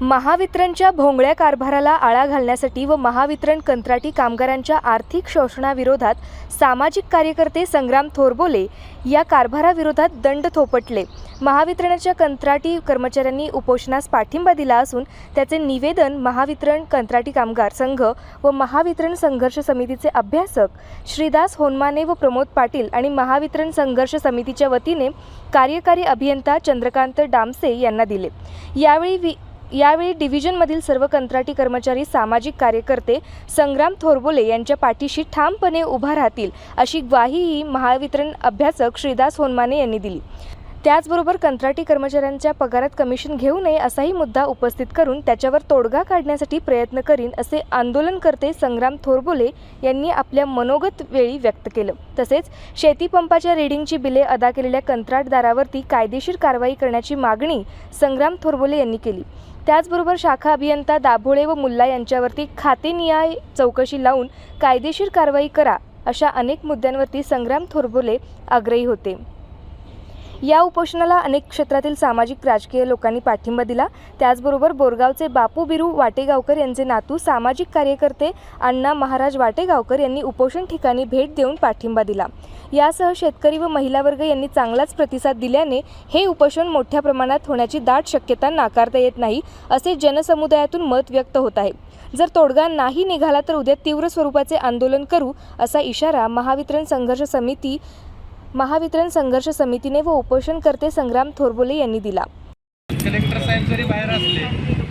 महावितरणच्या भोंगळ्या कारभाराला आळा घालण्यासाठी व महावितरण कंत्राटी कामगारांच्या आर्थिक शोषणाविरोधात सामाजिक कार्यकर्ते संग्राम थोरबोले या कारभाराविरोधात दंड थोपटले. महावितरणाच्या कंत्राटी कर्मचाऱ्यांनी उपोषणास पाठिंबा दिला असून त्याचे निवेदन महावितरण कंत्राटी कामगार संघ व महावितरण संघर्ष समितीचे अभ्यासक श्रीदास होनमाने व प्रमोद पाटील आणि महावितरण संघर्ष समितीच्या वतीने कार्यकारी अभियंता चंद्रकांत डामसे यांना दिले. यावेळी वि यावेळी डिव्हिजनमधील सर्व कंत्राटी कर्मचारी सामाजिक कार्यकर्ते संग्राम थोरबोले यांच्या पाठीशी ठामपणे उभा राहतील अशी ग्वाहीही महावितरण अभ्यासक श्रीदास होनमाने यांनी दिली. त्याचबरोबर कंत्राटी कर्मचाऱ्यांच्या पगारात कमिशन घेऊ नये असाही मुद्दा उपस्थित करून त्याच्यावर तोडगा काढण्यासाठी प्रयत्न करीन असे आंदोलनकर्ते संग्राम थोरबोले यांनी आपल्या मनोगत वेळी व्यक्त केलं. तसेच शेतीपंपाच्या रिडिंगची बिले अदा केलेल्या कंत्राटदारावरती कायदेशीर कारवाई करण्याची मागणी संग्राम थोरबोले यांनी केली. त्याचबरोबर शाखा अभियंता दाभोळे व मुल्ला यांच्यावरती खातेनिहाय चौकशी लावून कायदेशीर कारवाई करा अशा अनेक मुद्द्यांवरती संग्राम थोरबोले आग्रही होते. या उपोषणाला अनेक क्षेत्रातील सामाजिक राजकीय लोकांनी पाठिंबा दिला. त्याचबरोबर बोरगावचे बापू बिरू वाटेगावकर यांचे नातू सामाजिक कार्यकर्ते अण्णा महाराज वाटेगावकर यांनी उपोषण ठिकाणी भेट देऊन पाठिंबा दिला. यासह शेतकरी व महिला वर्ग यांनी चांगलाच प्रतिसाद दिल्याने हे उपोषण मोठ्या प्रमाणात होण्याची दाट शक्यता नाकारता येत नाही असे जनसमुदायातून मत व्यक्त होत आहे जर तोडगा नाही निघाला तर उद्या तीव्र स्वरूपाचे आंदोलन करू असा इशारा महावितरण संघर्ष समिती महावितरण संघर्ष समितीने व उपोषणकर्ते संग्राम थोरबोले यांनी दिला कलेक्टर साहेब जरी बाहेर असले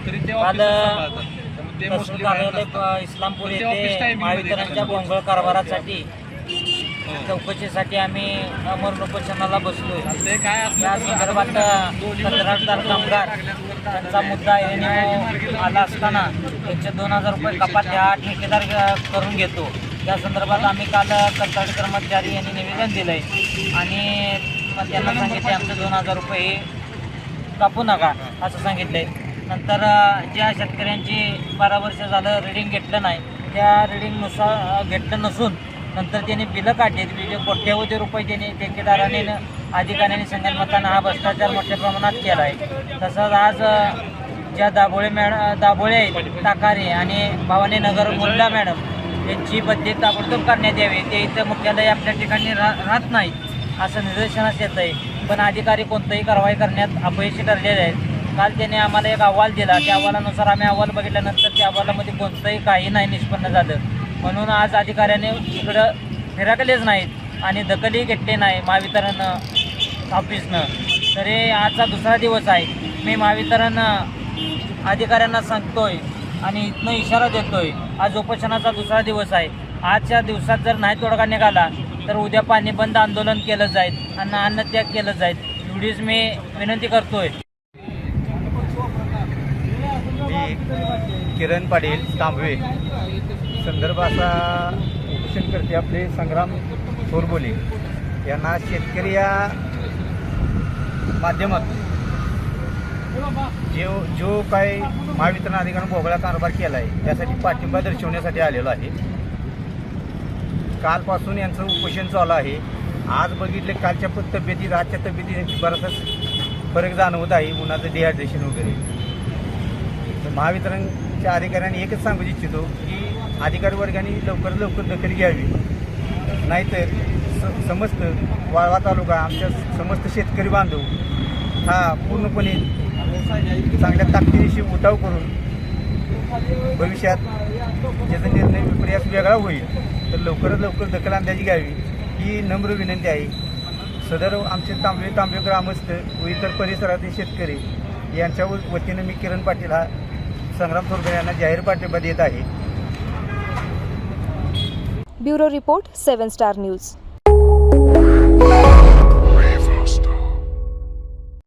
तरी ते ऑफिसला कार्यालय इस्लामपूर ते ऑफिस येथे महावितरणच्या. भोंगळ कारभारासाठी. चौकशीसाठी आम्ही अमरण उपोषणाला असलं या संदर्भात कंत्राटदार कामगार त्यांचा मुद्दा येणे आला असताना त्यांचे दोन हजार रुपये कपात ह्या ठेकेदार करून घेतो. त्या संदर्भात आम्ही काल कंत्राटी कर्मचारी यांनी निवेदन दिलंय. आणि मग त्यांना सांगितले आमचे दोन हजार रुपये हे कापू नका असं सांगितलंय. नंतर अ, ज्या शेतकऱ्यांची बारा वर्ष झालं रिडिंग घेतलं नाही त्या रिडिंगनुसार घेतलं नसून नंतर त्यांनी बिलं काढली म्हणजे कोट्यवधी रुपये त्यांनी ठेकेदाराने अधिकाऱ्यांनी संगणमतानं हा भ्रष्टाचार मोठ्या प्रमाणात केला आहे. तसंच आज ज्या दाभोळे मॅड दाभोळे आहेत ताकारे आणि भवानी नगर मुल्ला मॅडम यांची बदली ताबडतोब करण्यात यावी. ते इथं मुख्यालय आपल्या ठिकाणी रा राहत नाहीत असं निदर्शनास येत आहे. पण अधिकारी कोणतंही कारवाई करण्यात अपयशी ठरलेले आहेत. काल त्याने आम्हाला एक अहवाल दिला. त्या अहवालानुसार आम्ही अहवाल बघितल्यानंतर त्या अहवालामध्ये कोणतंही काही नाही निष्पन्न झालं. म्हणून आज अधिकाऱ्याने इकडं फिरकलेच नाहीत आणि दखलही घेतले नाही महावितरण ऑफिसनं तर हे आजचा दुसरा दिवस आहे. मी महावितरण अधिकाऱ्यांना सांगतोय आणि इथनं इशारा देतोय. आज उपोषणाचा दुसरा दिवस आहे. आजच्या दिवसात जर नाही तोडगा निघाला तर उद्या पाणी बंद आंदोलन केलं जाईल आणि अन्नत्याग केलं जाईल. एवढीच मी विनंती करतोय. मी किरण पाटील तांबवे. संदर्भ असा उपोषण करते आपले संग्राम थोरबोले यांना शेतकरी या माध्यमातून जो जो काय महावितरण अधिकाऱ्यानं भोगळा कारभार केला आहे त्यासाठी पाठिंबा दर्शवण्यासाठी आलेलो आहे. कालपासून यांचं उपोषण चालू आहे. आज बघितले कालच्या तब्येतीत आजच्या तब्येतीत बराचसा फरक जाणवत आहे उन्हाचं डिहायड्रेशन वगैरे. तर महावितरणच्या अधिकाऱ्यांनी एकच सांगू इच्छितो की अधिकारी वर्गाने लवकर लवकर दखल घ्यावी. नाहीतर स समस्त वाळवा तालुका आमच्या समस्त शेतकरी बांधव हा पूर्णपणे चांगल्या ताकदीशी उठाव करून भविष्यात ज्याचा निर्णय विपर्यास वेगळा होईल तर लवकरात लवकर दखल अंदाजी घ्यावी ही नम्र विनंती आहे. सदर आमचे तांबे तांबे ग्रामस्थ व इतर परिसरातील शेतकरी यांच्या व- वतीनं मी किरण पाटील हा संग्राम थोरकर यांना जाहीर पाठिंबा देत आहे. Bureau report Seven Star News